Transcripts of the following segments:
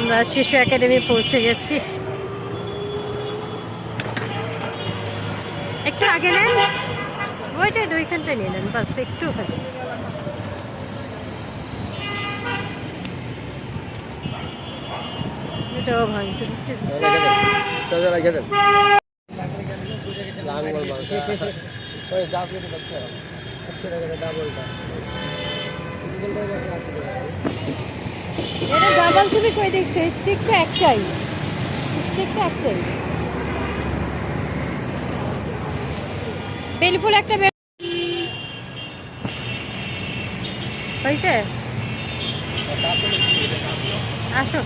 আমরা শিশু একাডেমি পৌঁছে গেছি। একটু আগে নেন। ওইটা ওইখানটায় নিয়ে নেন, বাস একটু ওখানে। ভাঙছে? এটা ডাবল তুমি কই দেখছ? স্টিক তো একটাই। স্টিক তো একটাই। বেলফুল একটা বেল হয়েছে আসো।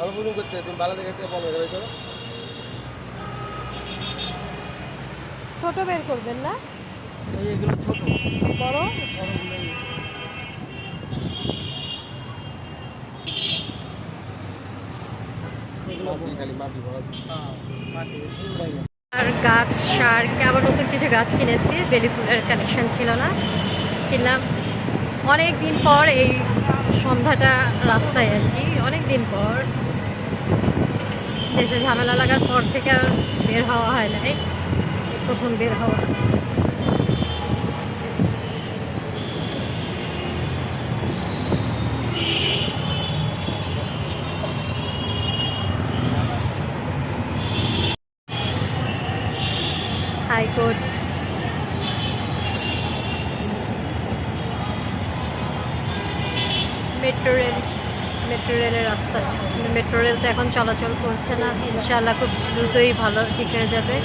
আরও বুঝুন করতে, তুমি ভালো দেখে একটা বলো এবার চলো ছোট বের করবেন না? এগুলো ছোট। বড়? আর গাছ সার আবার নতুন কিছু গাছ কিনেছি বেলি ফুলের কালেকশন ছিল না। কিনলাম অনেক দিন পর এই সন্ধ্যাটা রাস্তায় আর কি অনেক দিন পর। দেশে ঝামেলা লাগার পর থেকে আর বের হওয়া হয় নাই। এই প্রথম বের হওয়া। হাইকোর্ট মেট্রো রেল মেট্রো রেলের রাস্তা। মেট্রো রেল তো এখন চলাচল করছে না। ইনশাআল্লাহ খুব দ্রুতই ভালো, ঠিক হয়ে যাবে।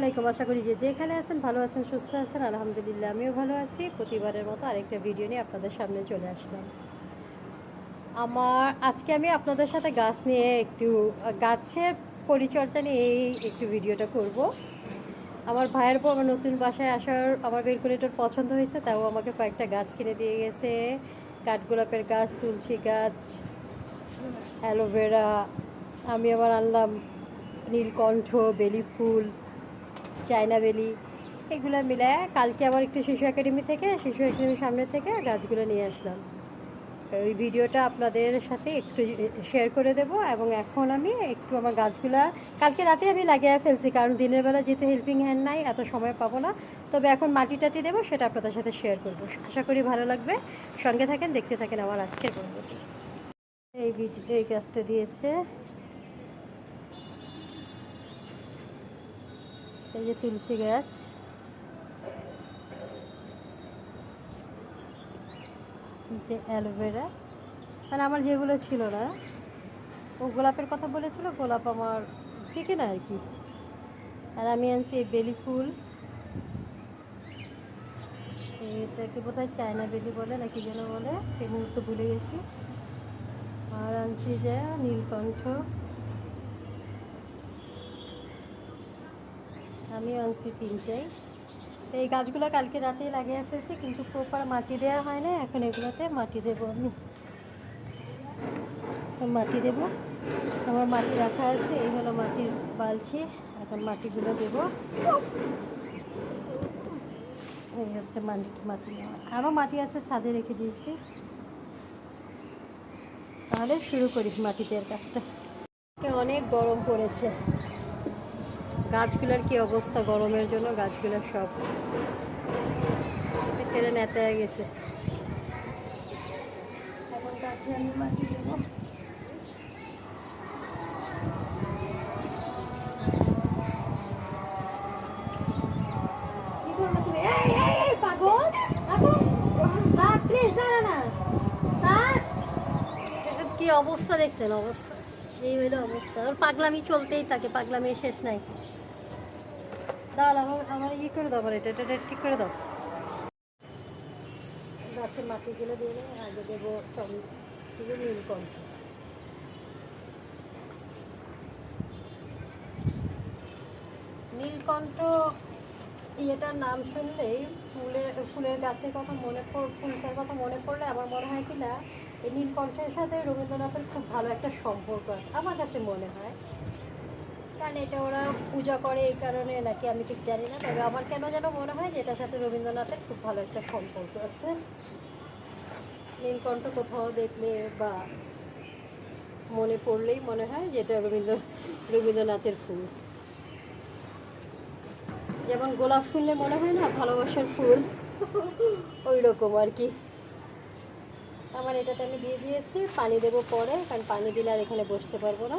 আলাইকুম, আশা করি যে যেখানে আছেন ভালো আছেন, সুস্থ আছেন, আলহামদুলিল্লাহ আমিও ভালো আছি। প্রতিবারের মতো আরেকটা ভিডিও নিয়ে আপনাদের সামনে চলে আসলাম। আমার, আজকে আমি আপনাদের সাথে গাছ নিয়ে একটু, গাছের পরিচর্যা নিয়ে এই একটু ভিডিওটা করব। আমার ভাইয়ের পর আমার নতুন বাসায় আসার, আমার বেলকুলেটার পছন্দ হয়েছে, তাও আমাকে কয়েকটা গাছ কিনে দিয়ে গেছে। কাঠগোলাপের গাছ, তুলসী গাছ অ্যালোভেরা আমি আবার আনলাম নীলকণ্ঠ, বেলি ফুল। চায়না বেলি, এগুলো মিলে কালকে আবার একটু শিশু একাডেমি থেকে, শিশু একাডেমির সামনে থেকে গাছগুলো নিয়ে আসলাম। ওই ভিডিওটা আপনাদের সাথে একটু শেয়ার করে দেব এবং এখন আমি একটু আমার গাছগুলা, কালকে রাতে আমি লাগিয়ে ফেলছি, কারণ দিনের বেলা যেহেতু হেল্পিং হ্যান্ড নাই, এত সময় পাবো না। তবে এখন মাটি টাটি দেবো, সেটা আপনাদের সাথে শেয়ার করব। আশা করি ভালো লাগবে। সঙ্গে থাকেন, দেখতে থাকেন আমার আজকের পর্বটি এই বীজ এই গাছটা দিয়েছে। এই যে তুলসী গাছ। যে অ্যালোভেরা। মানে আমার যেগুলো ছিল না, ও গোলাপের কথা বলেছিল, গোলাপ আমার ঠিকই না আর কি। আর আমি আনছি এই বেলি ফুল। এটাকে বোধহয় চায়না বেলি বলে নাকি যেন বলে এই মুহূর্তে ভুলে গেছি। আর আনছি যে নীলকণ্ঠ। আমি আনছি তিনটাই। তো এই গাছগুলো কালকে রাতেই লাগিয়ে ফেলছি, কিন্তু প্রপার মাটি দেওয়া হয় না, এখন এগুলোতে মাটি দেবো আমি। মাটি দেব। আমার মাটি রাখা আছে, এই হলো মাটির বালছি, এখন মাটিগুলো দেব। এই হচ্ছে মাটি মাটি আরও মাটি আছে, ছাদে রেখে দিয়েছি। তাহলে শুরু করি মাটি দেওয়ার কাজটা। অনেক গরম পড়েছে। গাছগুলোর কি অবস্থা গরমের জন্য? গাছগুলোর সব কেটে নেতে গেছে। এখন আমি মাটি দেবো। কি অবস্থা দেখছেন? অবস্থা? এই হইল অবস্থা। ওর পাগলামি চলতেই থাকে পাগলামি শেষ নাই। ডাল আমার আমার ইয়ে করে দাও, আমার এটা এটা ঠিক করে দাও। গাছের মাটিগুলো দিয়ে আগে দেবো টম থেকে নীলকণ্ঠ নীলকণ্ঠ ইয়েটার নাম শুনলেই ফুলের ফুলের গাছের কথা মনে পড়, ফুলটার কথা মনে পড়লে আমার মনে হয় কি না, এই নীলকণ্ঠের সাথে রবীন্দ্রনাথের খুব ভালো একটা সম্পর্ক আছে। আমার কাছে মনে হয় কারণ এটা ওরা পূজা করে এই কারণে নাকি আমি ঠিক জানি না, তবে আমার কেন যেন মনে হয় যে এটার সাথে রবীন্দ্রনাথের খুব ভালো একটা সম্পর্ক আছে। নীলকণ্ঠ কোথাও দেখলে বা মনে পড়লেই মনে হয় যে এটা রবীন্দ্র, রবীন্দ্রনাথের ফুল। যেমন গোলাপ শুনলে মনে হয় না ভালোবাসার ফুল ওই রকম আর কি। আমার এটাতে আমি দিয়ে দিয়েছি, পানি দেবো পরে, কারণ পানি দিলে আর এখানে বসতে পারব না।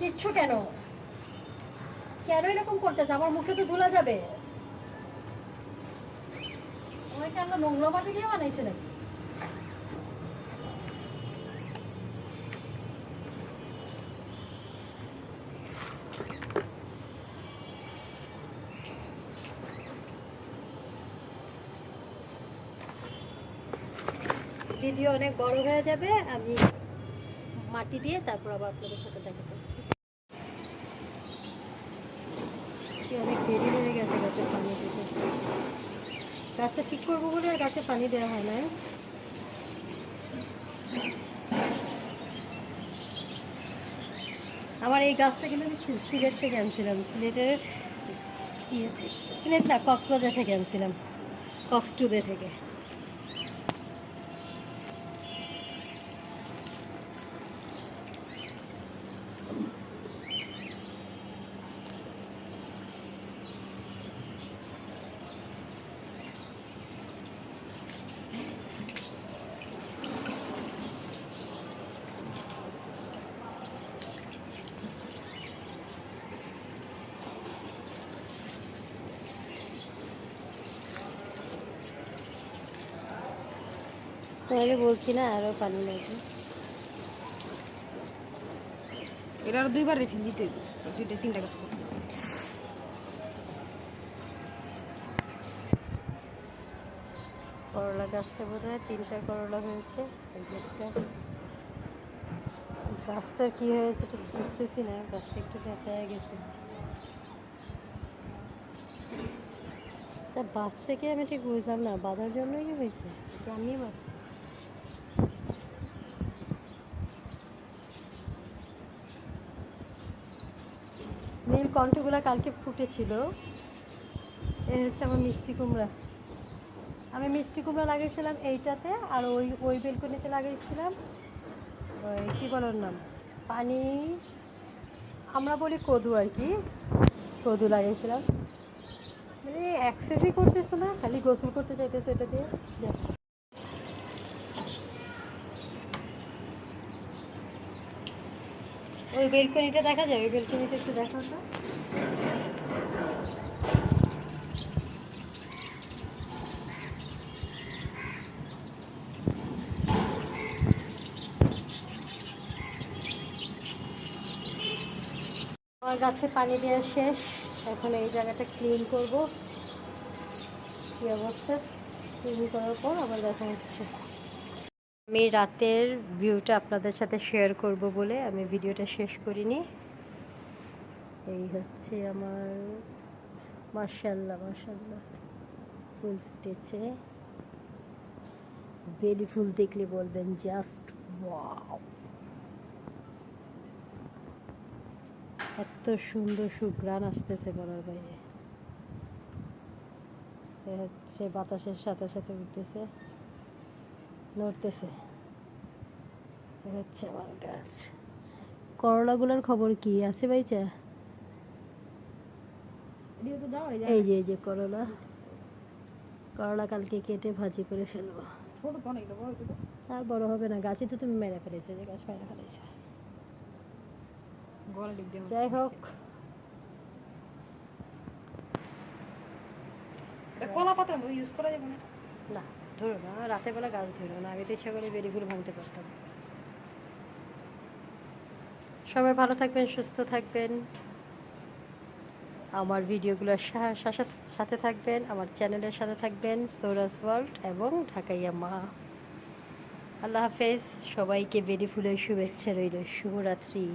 দিচ্ছ কেন? কেন এরকম করতেছে আমার মুখে তো ধুলা যাবে। আমাকে আমরা নোংরা মাটি দিয়ে বানাইছে নাকি? ভিডিও অনেক বড় হয়ে যাবে, আমি মাটি দিয়ে তারপর আবার আপনাদের সাথে দেখা করছি কি অনেক দেরি হয়ে গেছে গাছে পানি দিতে গাছটা ঠিক করব বলে আর গাছে পানি দেওয়া হয় না। আমার এই গাছটা কিন্তু আমি সিলেট থেকে আনছিলাম। সিলেটের ইয়ে সিলেট না, কক্সবাজার থেকে আনছিলাম। কক্স টুদে থেকে। তাহলে বলছি না আরও পানি লাগবে। এটা আরও দুইবার রেখে দিতে। দুইটা তিনটা গাছ করতে করলা গাছটা বোধ হয় তিনটা করলা হয়েছে এই যে একটা। গাছটার কি হয়েছে ঠিক বুঝতেছি না গাছটা একটু দেখা গেছে। তা বাস থেকে আমি ঠিক বুঝলাম না বাঁধার জন্যই কি হয়েছে? আমি বাস নীল কণ্ঠগুলা কালকে ফুটেছিল। এ হচ্ছে আমার মিষ্টি কুমড়া। আমি মিষ্টি কুমড়া লাগিয়েছিলাম এইটাতে, আর ওই ওই বেলকনিতে লাগিয়েছিলাম ওই, কী বলার নাম? পানি, আমরা বলি কদু আর কি। কদু লাগিয়েছিলাম মানে অ্যাক্সেসই করতেছো না, খালি গোসল করতে চাইতেছো এটা দিয়ে। ওই বেলকনিটা দেখা যায়? ওই বেলকনিটা একটু দেখাও তো। আমার গাছে পানি দেওয়া শেষ। এখন এই জায়গাটা ক্লিন করব। কি অবস্থা? ক্লিন করার পর আবার দেখা হচ্ছে। আমি রাতের ভিউটা আপনাদের সাথে শেয়ার করব বলে আমি ভিডিওটা শেষ করিনি। এই হচ্ছে আমার মার্শাল্লাহ মার্শাল্লাহ ফুল ফুটেছে। বেলি ফুল দেখলে বলবেন জাস্ট ওয়াও এত সুন্দর সুগ্রান আসতেছে বলার বাইরে। হচ্ছে বাতাসের সাথে সাথে উঠতেছে। নড়তেছে হচ্ছে আমার গাছ করলাগুলোর খবর কি? আছে ভাইচা? এই যে। এই যে করলা। করলা কালকে কেটে ভাজি করে ফেলব। আর বড় হবে না গাছই তো তুমি মেরে ফেলেছো যে গাছ মেরে ফেলেছো। যাই হোক। কলা পাতার মধ্যে ইউজ করা যাবে না? না। ধরো না, রাতের বেলা গাছ ধরো না, আমি তো ইচ্ছা করে ফুল ভাঙতে পারতাম। সবাই ভালো থাকবেন, সুস্থ থাকবেন। আমার ভিডিওগুলোর সাথে থাকবেন, আমার চ্যানেলের সাথে থাকবেন, সৌরাস ওয়ার্ল্ড এবং ঢাকাইয়া মা। আল্লাহ হাফেজ, সবাইকে বেরি ফুলের শুভেচ্ছা রইল, শুভরাত্রি।